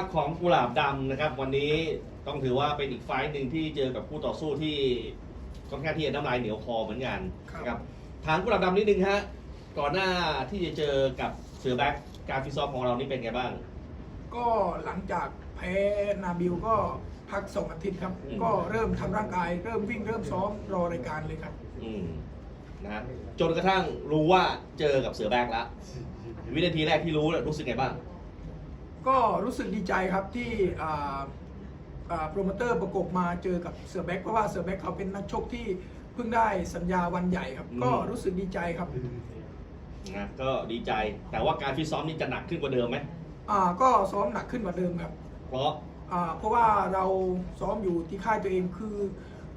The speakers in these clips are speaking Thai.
ะของกุหลาบดำนะครับ วันนี้ต้องถือว่าเป็นอีกไฟต์หนึ่งที่เจอกับคู่ต่อสู้ที่ค่อนข้างที่จะน้ำลายเหนียวคอเหมือนกันครับนะครับถามกุหลาบดำนิดนึงฮะก่อนหน้าที่จะเจอกับเสือแบ็กการฟิตซ้อมของเรานี่เป็นไงบ้าง ก็หลังจากแพ้นาบิลก็พักสองอาทิตย์ครับ อืม ก็เริ่มทำร่างกาย เริ่มวิ่งเริ่มซ้อมรอรายการเลยครับ อืมนะจนกระทั่งรู้ว่าเจอกับเสือแบ็กแล้ววินาทีแรกที่รู้เนี่ยรู้สึกไงบ้าง ก็รู้สึกดีใจครับที่อ่าอ่าโปรโมเตอร์ประกบมาเจอกับเสือแบ็กเพราะว่าเสือแบ็กเขาเป็นนักชกที่เพิ่งได้สัญญาวันใหญ่ครับ อืม ก็รู้สึกดีใจครับนะก็ดีใจแต่ว่าการฟิตซ้อมนี่จะหนักขึ้นกว่าเดิมไหมอ่าก็ซ้อมหนักขึ้นกว่าเดิมครับเพราะอ่าเพราะว่าเราซ้อมอยู่ที่ค่ายตัวเองคือ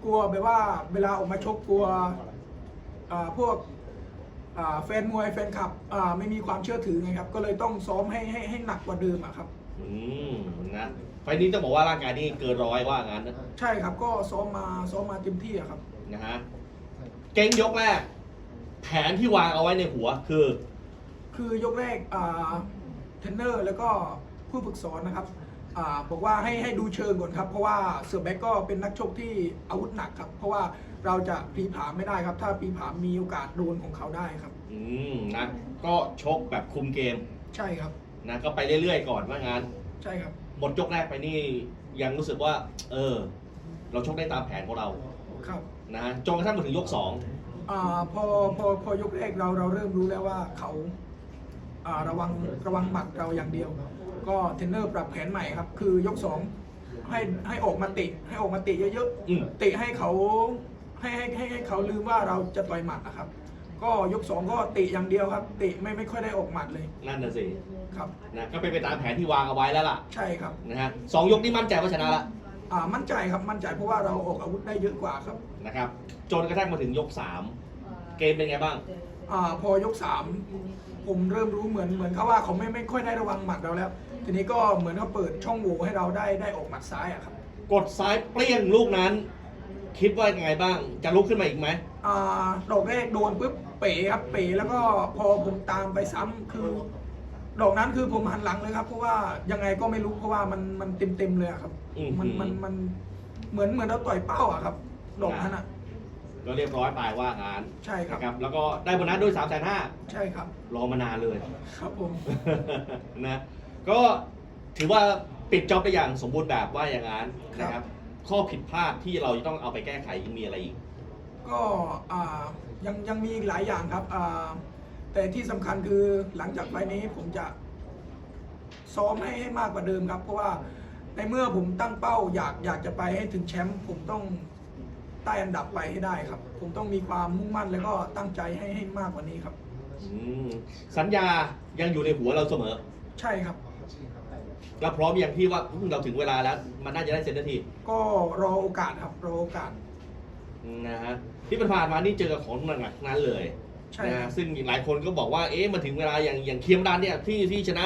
กลัวแบบว่าเวลาออกมาชกกลัวอ่าพวกอ่า แฟนมวยแฟนคลับอ่าไม่มีความเชื่อถือไงครับ ก็เลยต้องซ้อมให้ให้ให้หนักกว่าเดิมอะครับ อืมนะไฟล์นี้ต้องบอกว่าร่างกายนี่เกินร้อยว่างั้นนะใช่ครับก็ซ้อมมาซ้อมมาเต็มที่อะครับ นะฮะเก่งยกแรก แผนที่วางเอาไว้ในหัวคือ คือยกแรกอ่าเทรนเนอร์แล้วก็ผู้ฝึกสอนนะครับอ่า บอกว่าให้ให้ดูเชิงก่อนครับ เพราะว่าเสือแบ็กก็เป็นนักชกที่อาวุธหนักครับ เพราะว่าเราจะพลีผามไม่ได้ครับ ถ้าพลีผามมีโอกาสโดนของเขาได้ครับ อืมนะก็ชกแบบคุมเกมใช่ครับนะก็ไปเรื่อยๆก่อนว่างั้นใช่ครับ หมดยกแรกไปนี่ยังรู้สึกว่า เออ เราชกได้ตามแผนของเราครับนะฮะจนกระทั่งมาถึงยกสองอ่าพอพอพอยกแรกเราเราเริ่มรู้แล้วว่าเขาอ่า ระวังระวังหมัดเราอย่างเดียว ก็เทรนเนอร์ปรับแผนใหม่ครับ คือยกสองให้ให้ออกมาเตะให้ออกมาเตะเยอะอืมๆเตะให้เขาให้ให้ให้ให้เขาลืมว่าเราจะต่อยหมัดนะครับ ก็ยกสองก็เตะอย่างเดียวครับเตะไม่ไม่ค่อยได้ออกหมัดเลยนั่นน่ะสิครับ นะก็เป็นไปตามแผนที่วางเอาไว้แล้วล่ะใช่ครับ นะฮะสองยกนี่มั่นใจว่าชนะละอ่ามั่นใจครับมั่นใจเพราะว่าเราออกอาวุธได้เยอะกว่าครับ นะครับจนกระทั่งมาถึงยกสามเกมเป็นไงบ้าง อ่าพอยกสามผมเริ่มรู้เหมือนเหมือนเขาว่าเขาไม่ไม่ค่อยได้ระวังหมัดเราแล้ว ทีนี้ก็เหมือนเขาเปิดช่องโหว่ให้เราได้ได้ออกหมัดซ้ายอะครับกดซ้ายเปรี้ยงลูกนั้น คิดว่ายังไงบ้าง จะลุกขึ้นมาอีกไหมอ่าดอกแรกโดนปุ๊บเป๋ครับเป๋แล้วก็พอผมตามไปซ้ำคือดอกนั้นคือผมหันหลังเลยครับเพราะว่ายังไงก็ไม่รู้เพราะว่ามันมันเต็มเต็มๆเลยอะครับ อืมมันมันมันเหมือนเหมือนเราต่อยเป้าอะครับดอกนั้นอะ ก็เรียบร้อยไปว่างานใช่ครับ นะครับแล้วก็ได้โบนัสด้วย3ามแสนห้าใช่ครับ รอมานานเลย ครับผม นะก็ถือว่าปิดจ็อบไปอย่างสมบูรณ์แบบว่าอย่างนั้นนะคครัรับบข้อผิดพลาดที่เราจะต้องเอาไปแก้ไขยังมีอะไรอีก ก็อ่ายังยังมีอีกหลายอย่างครับอ่าแต่ที่สำคัญคือหลังจากไฟล์นี้ผมจะซ้อมให้ให้มากกว่าเดิมครับ เพราะว่าในเมื่อผมตั้งเป้าอยากอยากจะไปให้ถึงแชมป์ผมต้อง ใต้อันดับไปให้ได้ครับ ผมต้องมีความมุ่งมั่นแล้วก็ตั้งใจให้ให้มากกว่านี้ครับ อืมสัญญายังอยู่ในหัวเราเสมอใช่ครับ เราพร้อมอย่างที่ว่าอืมเราถึงเวลาแล้ว มันน่าจะได้เซ็นทันทีก็รอโอกาสครับรอโอกาส นะฮะที่ผ่านมานี่เจอกับของหนักๆนั้นเลยใช่นะครับฮะซึ่งหลายคนก็บอกว่าเอ๊ะมาถึงเวลาอย่างอย่างเคียมดันเนี่ยที่ที่ชนะ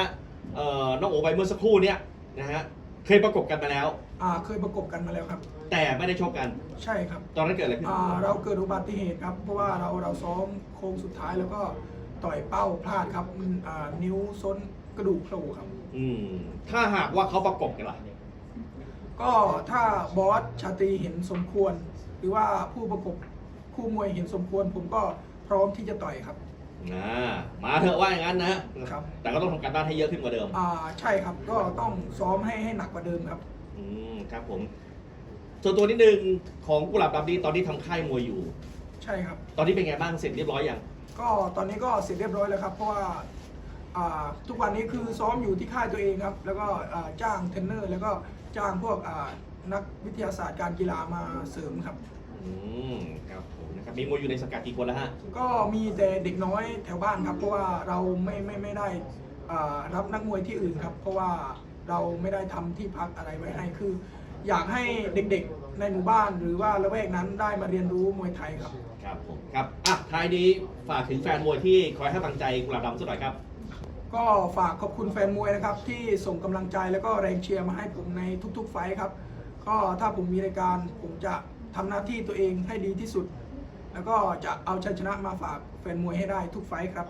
เอ่อน้องโอไปเมื่อสักครู่เนี่ยนะฮะเคยประกบกันมาแล้ว อ่าเคยประกบกันมาแล้วครับ แต่ไม่ได้ชกกัน ใช่ครับตอนนั้นเกิดอะไรขึ้นอ่าเราเกิดอุบัติเหตุครับ เพราะว่าเราเราซ้อมโค้งสุดท้ายแล้วก็ต่อยเป้าพลาดครับมันอ่านิ้วซ้นกระดูกโผล่ครับ อืมถ้าหากว่าเขาประกบกันล่ะก็ถ้าบอสชาตรีเห็นสมควร หรือว่าผู้ประกบคู่มวยเห็นสมควร ผมก็พร้อมที่จะต่อยครับนะมาเถอะว่าอย่างนั้นนะฮะครับ แต่ก็ต้องทำการบ้านให้เยอะขึ้นกว่าเดิม อ่าใช่ครับก็ต้องซ้อมให้ให้หนักกว่าเดิมครับ อืมครับผม ส่วนตัวนิดนึงของกุหลาบดำนี้ตอนนี้ทำค่ายมวยอยู่ ใช่ครับ ตอนนี้เป็นไงบ้างเสร็จเรียบร้อยยังก็ตอนนี้ก็เสร็จเรียบร้อยแล้วครับ เพราะว่าอ่าทุกวันนี้คือซ้อมอยู่ที่ค่ายตัวเองครับ แล้วก็อ่าจ้างเทรนเนอร์ แล้วก็จ้างพวกอ่านักวิทยาศาสตร์การกีฬามาเสริมครับ อืมครับผมนะครับมีมวยอยู่ในสังกัดกี่คนแล้วฮะก็มีแต่เด็กน้อยแถวบ้านครับ เพราะว่าเราไม่ไม่ไม่ได้อ่ารับนักมวยที่อื่นครับ เพราะว่า เราไม่ได้ทำที่พักอะไรไว้ให้คือ อยากให้เด็กๆในหมู่บ้านหรือว่าละแวกนั้นได้มาเรียนรู้มวยไทยครับ ครับผมครับอะท้ายนี้ฝากถึงแฟนมวยที่คอยให้กำลังใจกุหลาบดำสักหน่อยครับ ก็ฝากขอบคุณแฟนมวยนะครับ ที่ส่งกำลังใจแล้วก็แรงเชียร์มาให้ผมในทุก ๆ ไฟท์ครับ ก็ถ้าผมมีรายการผมจะทำหน้าที่ตัวเองให้ดีที่สุด แล้วก็จะเอาชัยชนะมาฝากแฟนมวยให้ได้ทุกไฟท์ครับ